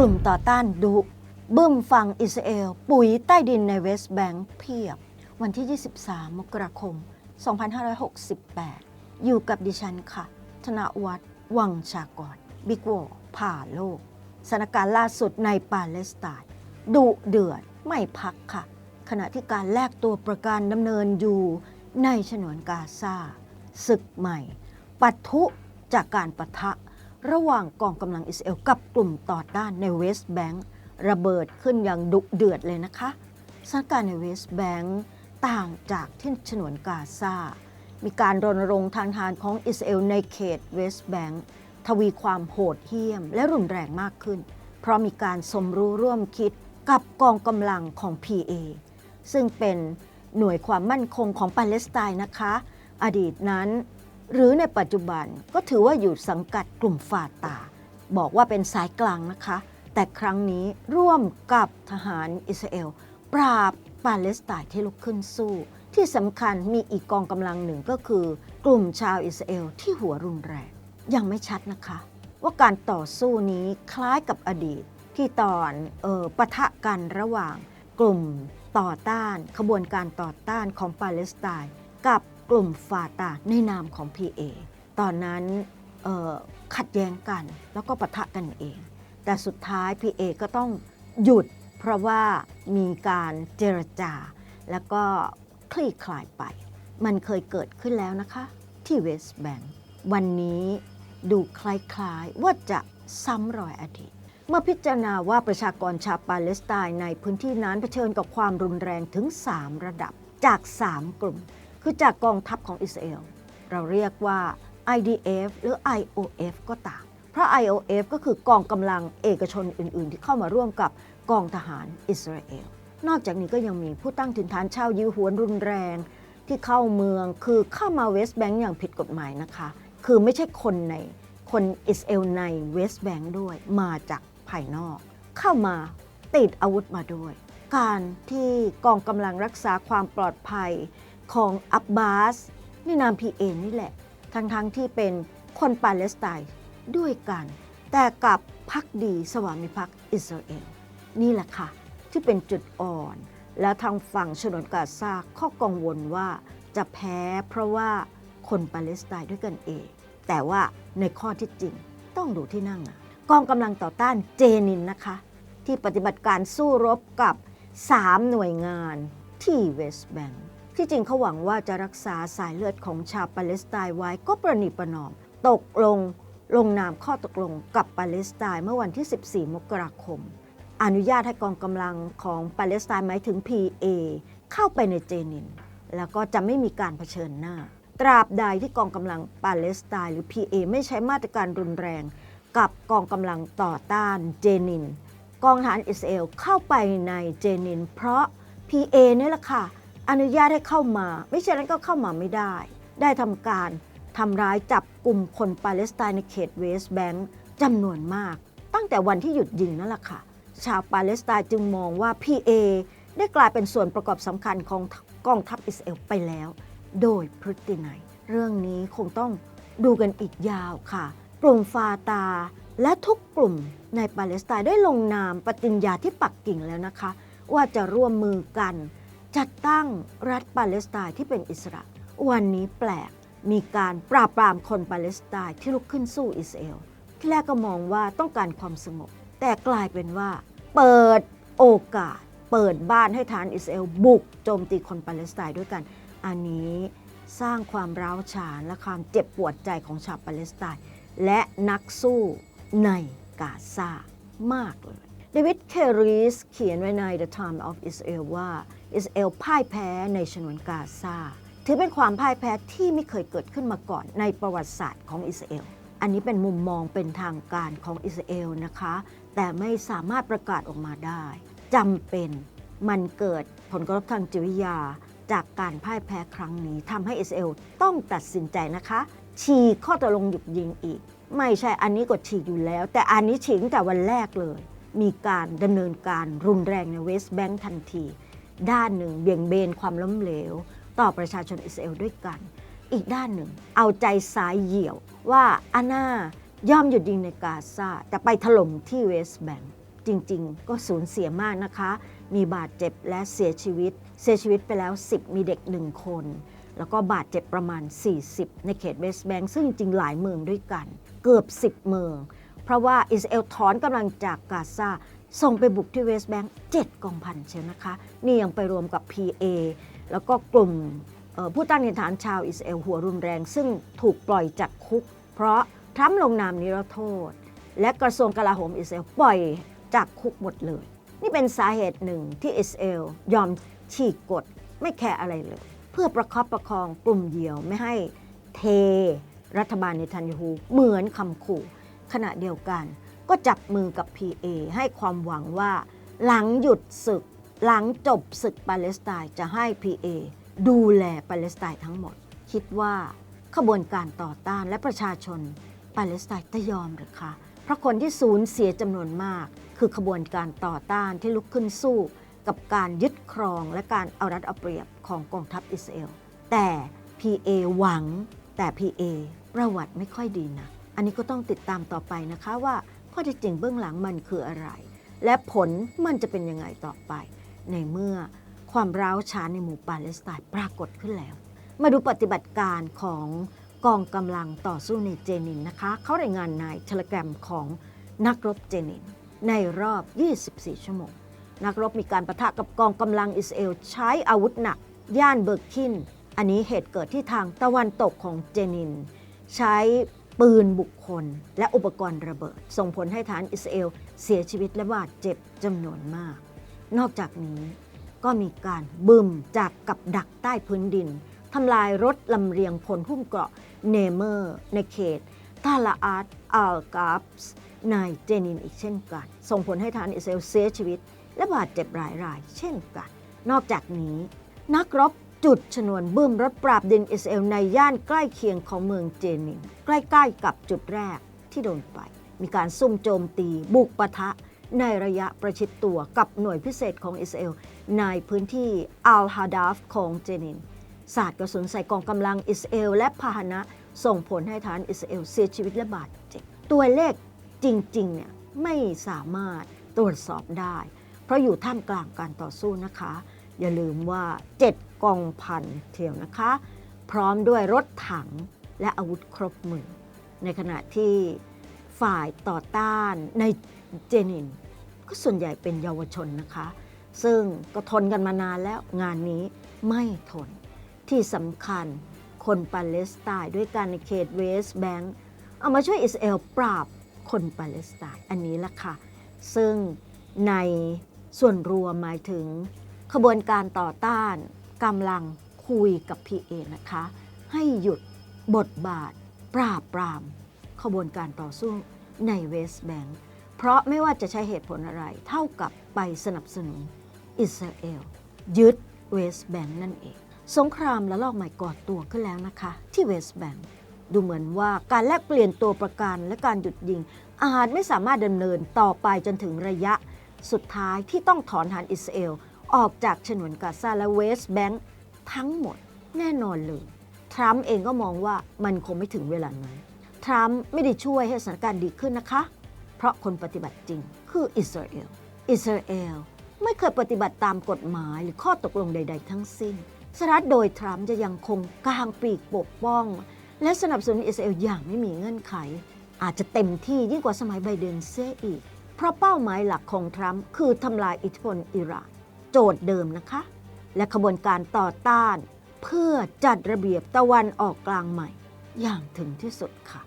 กลุ่มต่อต้านดุบึ้มฟังอิสราเอล ปุ๋ยใต้ดินในเวสต์แบงค์เพียบ วันที่ 23 มกราคม 2568 อยู่กับดิฉันค่ะ ธนวัฒน์วังชากรบิกวอผ่าโลกสถานการณ์ล่าสุดในปาเลสไตน์ดุเดือดไม่พักค่ะ ขณะที่การแลกตัวประกันดำเนินอยู่ในฉนวนกาซาศึกใหม่ ปัทุจากการประทะ ระหว่างกองกำลังอิสราเอลกับกลุ่มต่อต้านในเวสต์แบงค์ระเบิดขึ้นอย่างดุเดือดเลยนะคะสถานการณ์ในเวสต์แบงค์ต่างจากที่ฉนวนกาซา มีการรณรงค์ทางทหารของอิสราเอลในเขตเวสต์แบงค์ทวีความโหดเหี้ยมและรุนแรงมากขึ้น เพราะมีการสมรู้ร่วมคิดกับกองกำลังของ PA ซึ่งเป็นหน่วยความมั่นคงของปาเลสไตน์นะคะ อดีตนั้น หรือในปัจจุบันก็ถือว่าอยู่สังกัดกลุ่มฟาตา บอกว่าเป็นสายกลางนะคะ แต่ครั้งนี้ร่วมกับทหารอิสราเอล ปราบปาเลสไตน์ที่ลุกขึ้นสู้ ที่สำคัญมีอีกกองกำลังหนึ่งก็คือ กลุ่มชาวอิสราเอลที่หัวรุนแรงยังไม่ชัดนะคะ ว่าการต่อสู้นี้คล้ายกับอดีต ที่ตอนออปะทะกันระหว่างกลุ่มต่อต้านขบวนการต่อต้านของปาเลสไตน์ กับกลุ่มฟาตาในนามของ PA ตอนนั้นขัดแย้งกันแล้วก็ปะทะกันเอง แต่สุดท้าย PA ก็ต้องหยุดเพราะว่ามีการเจรจา แล้วก็คลี่คลายไป มันเคยเกิดขึ้นแล้วนะคะ ที่เวสต์แบงค์วันนี้ดูคล้ายๆว่าจะซ้ำรอยอดีต เมื่อพิจารณาว่าประชากรชาวปาเลสไตน์ในพื้นที่นั้นเผชิญกับความรุนแรงถึง 3 ระดับจาก 3 กลุ่ม คือจากกองทัพของอิสราเอล เราเรียกว่า IDF หรือ IOF ก็ตาม เพราะ IOF ก็คือกองกำลังเอกชนอื่น ๆ ที่เข้ามาร่วมกับกองทหารอิสราเอล นอกจากนี้ก็ยังมีผู้ตั้งถิ่นฐานชาวยิวหวนรุนแรง ที่เข้าเมืองคือเข้ามาเวสต์แบงก์อย่างผิดกฎหมายนะคะ คือไม่ใช่คนในคนอิสราเอลในเวสต์แบงก์ด้วยมาจากภายนอก เข้ามาติดอาวุธมาด้วย การที่กองกำลังรักษาความปลอดภัย ของอับบาสในนามพีเอนี่แหละ ทั้งๆทที่เป็นคนปาเลสไตน์ด้วยกัน แต่กับพักดีสวามิภักดิ์อิสราเอลนี่แหละค่ะ ที่เป็นจุดอ่อน แล้วทางฝั่งฉนวนกาซาข้อกังวลว่าจะแพ้เพราะว่าคนปาเลสไตน์ด้วยกันเอง แต่ว่าในข้อที่จริงต้องดูที่นั่งกองกำลังต่อต้านเจนินนะคะ ที่ปฏิบัติการสู้รบกับ 3 หน่วยงานที่เวสต์แบงค์ ที่จริงเขาหวังว่าจะรักษาสายเลือดของชาวปาเลสไตน์ไว้ก็ประนีประนอม ตกลงลงนามข้อตกลงกับปาเลสไตน์เมื่อวันที่ 14 มกราคม อนุญาตให้กองกำลังของปาเลสไตน์หมายถึง PA เข้าไปในเจนิน แล้วก็จะไม่มีการเผชิญหน้า ตราบใดที่กองกำลังปาเลสไตน์หรือ PA ไม่ใช้มาตรการรุนแรง กับกองกำลังต่อต้านเจนิน กองทหารอิสราเอลเข้าไปในเจนิน เพราะ PA นี่แหละค่ะ อนุญาตให้เข้ามา ไม่ฉะนั้นก็เข้ามาไม่ได้ ได้ทำการทำร้ายจับกลุ่มคนปาเลสไตน์ในเขตเวสต์แบงค์จำนวนมาก ตั้งแต่วันที่หยุดยิงนั่นแหละค่ะ ชาวปาเลสไตน์จึงมองว่า PA ได้กลายเป็นส่วนประกอบสำคัญของกองทัพอิสราเอลไปแล้ว โดยพฤตินัย เรื่องนี้คงต้องดูกันอีกยาวค่ะ กลุ่มฟาตา และทุกกลุ่มในปาเลสไตน์ได้ลงนามปฏิญญาที่ปักกิ่งแล้วนะคะ ว่าจะร่วมมือกัน จัดตั้งรัฐปาเลสไตน์ที่เป็นอิสระ วันนี้แปลกมีการปราบปรามคนปาเลสไตน์ที่ลุกขึ้นสู้อิสราเอลที่แรกก็มองว่าต้องการความสงบ แต่กลายเป็นว่า เปิดโอกาส เปิดบ้านให้ฐานอิสราเอลบุกโจมตีคนปาเลสไตน์ด้วยกัน อันนี้สร้างความร้าวฉานและความเจ็บปวดใจของชาวปาเลสไตน์และนักสู้ในกาซามากเลยเดวิดเครีสเขียนไว้ใน The Time of Israel ว่า อิสราเอลพ่ายแพ้ในฉนวนกาซาถือเป็นความพ่ายแพ้ที่ไม่เคยเกิดขึ้นมาก่อนในประวัติศาสตร์ของอิสราเอล อันนี้เป็นมุมมองเป็นทางการของอิสราเอลนะคะ แต่ไม่สามารถประกาศออกมาได้จำเป็นมันเกิดผลกระทบทางจิตวิทยาจากการพ่ายแพ้ครั้งนี้ทำให้อิสราเอลต้องตัดสินใจนะคะ ฉีกข้อตกลงหยุดยิงอีก ไม่ใช่อันนี้กดฉีกอยู่แล้ว แต่อันนี้ฉีกตั้งแต่วันแรกเลย มีการดำเนินการรุนแรงในเวสต์แบงค์ทันที ด้านหนึ่งเบี่ยงเบนความล้มเหลว ต่อประชาชนอิสราเอลด้วยกัน อีกด้านหนึ่ง เอาใจสายเหี่ยวว่าอาน่าย่อมหยุดยิงในกาซาแต่ไปถล่มที่เวสต์แบงค์จริงๆ ก็สูญเสียมากนะคะ มีบาดเจ็บและเสียชีวิต เสียชีวิตไปแล้ว 10 มีเด็ก1คน แล้วก็บาดเจ็บประมาณ 40 ในเขตเวสต์แบงก์ซึ่งจริงๆหลายเมืองด้วยกัน เกือบ 10 เมือง เพราะว่าอิสราเอลถอนกำลังจากกาซา ส่งไปบุกที่เวสต์แบงก์7กองพันเชียวนะคะ นี่ยังไปรวมกับ PA แล้วก็กลุ่มผู้ตั้งถิ่นฐานชาวอิสราเอลหัวรุนแรง ซึ่งถูกปล่อยจากคุก เพราะทรัมป์ลงนามนิรโทษ และกระทรวงกลาโหมอิสราเอลปล่อยจากคุกหมดเลย นี่เป็นสาเหตุหนึ่งที่อิสราเอลยอมฉีกกฎไม่แคร์อะไรเลย เพื่อประคับประคองกลุ่มเดียวไม่ให้เทรัฐบาลเนทันยาฮูเหมือนคำขู่ขณะเดียวกัน ก็จับมือกับ PA ให้ความหวังว่า หลังหยุดศึก หลังจบศึกปาเลสไตน์จะให้ PA ดูแลปาเลสไตน์ทั้งหมด คิดว่าขบวนการต่อต้านและประชาชนปาเลสไตน์จะยอมหรือคะเพราะคนที่สูญเสียจำนวนมาก คือขบวนการต่อต้านที่ลุกขึ้นสู้กับการยึดครองและการเอารัดเอาเปรียบของกองทัพอิสราเอล แต่ PA หวังแต่ PA ประวัติไม่ค่อยดีนะ อันนี้ก็ต้องติดตามต่อไปนะคะว่า ข้อเท็จจริงเบื้องหลังมันคืออะไร และผลมันจะเป็นยังไงต่อไป ในเมื่อความร้าวฉานในหมู่ปาเลสไตน์ปรากฏขึ้นแล้ว มาดูปฏิบัติการของกองกำลังต่อสู้ในเจนินนะคะ เขารายงานในเทเลกรมของนักรบเจนิน ในรอบ 24 ชั่วโมง นักรบมีการประทะกับกองกำลังอิสราเอลใช้อาวุธหนัก ย่านเบิร์กิน อันนี้เหตุเกิดที่ทางตะวันตกของเจนิน ใช้ ปืนบุคคล และอุปกรณ์ระเบิด ส่งผลให้ฐานอิสราเอลเสียชีวิตและบาดเจ็บจำนวนมาก นอกจากนี้ก็มีการบึมจากกับดักใต้พื้นดินทำลายรถลำเรียงพลหุ้มเกราะเนเมอร์ ในเขตตาลาอาตอัลกาฟส์ในเจนินอีกเช่นกัน ส่งผลให้ฐานอิสราเอลเสียชีวิต และบาดเจ็บหลายรายเช่นกัน นอกจากนี้ นักรบ จุดชนวนบึ้มรถปราบดินอิสเอลในย่านใกล้เคียงของเมืองเจนินใกล้ๆกับจุดแรกที่โดนไป มีการซุ่มโจมตีบุกปะทะในระยะประชิดตัวกับหน่วยพิเศษของอิสราเอลในพื้นที่อัลฮาดาฟของเจนินสาดกระสุนใส่กองกำลังอิสราเอลและพาหนะส่งผลให้ฐานอิสราเอลเสียชีวิตและบาดเจ็บตัวเลขจริงๆเนี่ยไม่สามารถตรวจสอบได้ เพราะอยู่ท่ามกลางการต่อสู้นะคะ อย่าลืมว่า 7 กองพันเที่ยวนะคะ พร้อมด้วยรถถังและอาวุธครบมือ ในขณะที่ฝ่ายต่อต้านในเจนิน ก็ส่วนใหญ่เป็นเยาวชนนะคะ ซึ่งก็ทนกันมานานแล้วงานนี้ไม่ทนที่สำคัญคนปาเลสไตน์ด้วยกันในเขตเวสต์แบงก์เอามาช่วยอิสราเอลปราบคนปาเลสไตน์อันนี้ละค่ะ ซึ่งในส่วนรวมหมายถึงขบวนการต่อต้าน กำลังคุยกับ PA นะคะ ให้หยุดบทบาท ปราบปราม ขบวนการต่อสู้ในเวสต์แบงก์เพราะไม่ว่าจะใช้เหตุผลอะไรเท่ากับไปสนับสนุนอิสราเอล ยึดเวสต์แบงก์นั่นเอง สงครามและลอกใหม่ก่อตัวขึ้นแล้วนะคะ ที่เวสต์แบงก์ดูเหมือนว่าการแลกเปลี่ยนตัวประกันและการหยุดยิง อาจไม่สามารถดำเนินต่อไปจนถึงระยะสุดท้ายที่ต้องถอนฐานอิสราเอล ออกจากฉนวนกาซาและเวสต์แบงก์ทั้งหมดแน่นอนเลย ทรัมป์เองก็มองว่ามันคงไม่ถึงเวลานั้น ทรัมป์ไม่ได้ช่วยให้สถานการณ์ดีขึ้นนะคะ เพราะคนปฏิบัติจริงคืออิสราเอล อิสราเอลไม่เคยปฏิบัติตามกฎหมายหรือข้อตกลงใด ๆ ทั้งสิ้น สหรัฐโดยทรัมป์จะยังคงกางปีกปกป้อง และสนับสนุนอิสราเอลอย่างไม่มีเงื่อนไข อาจจะเต็มที่ยิ่งกว่าสมัยไบเดนเสียอีก เพราะเป้าหมายหลักของทรัมป์คือทำลายอิทธิพลอิหร่าน จทย์เดิมนะคะ และขบวนการต่อต้าน เพื่อจัดระเบียบตะวันออกกลางใหม่ อย่างถึงที่สุดค่ะ